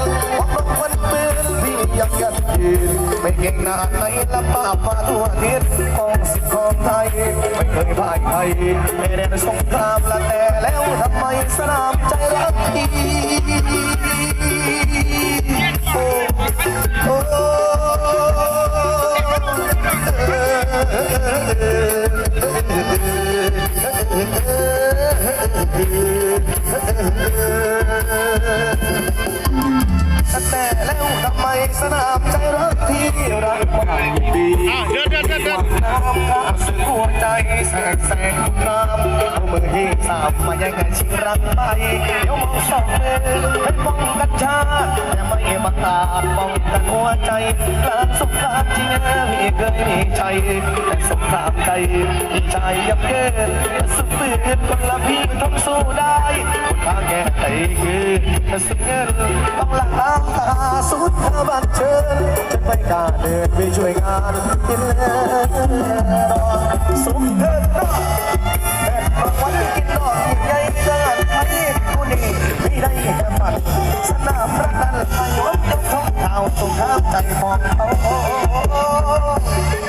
นวักลงวันปืนพี่ยังยันยืนไม่เก่งหนาไหนละป้ามาทั่วทิศของสิทธิ์ของไทยไม่เคยพ่ายใครไม่ได้ในสงครามละแต่แล้วทำไมสนามใจรักที ดีอ้าเดินเดินเดินเดินน้ำข้ามสู่หัวใจแสกแสงน้ำเอามือที่สามมาแย่งกันชิงรักไปเดี๋ยวมองสองมือให้ป้องกันชาติแต่ไม่บังอาจป้องกันหัวใจกลางสงครามจริงไม่เคยมีใจแต่สงครามใจใจยับเยินสุดฝืนคนละพี่ทนสู้ได้ทางแก้ไขคือสุดเงินต้องหลั่งน้ำตา เดินไปช่วยงานกินแล้วสมเถิดนะแต่บางวันกินดอกใหญ่เกินไปกูนี่ไม่ได้แค่ฝันสนามรักนั้นไปวัดจะท้องเท้าสงครามใจมองเขา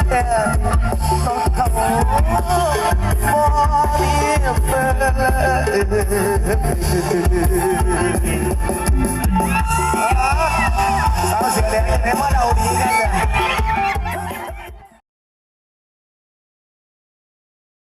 แต่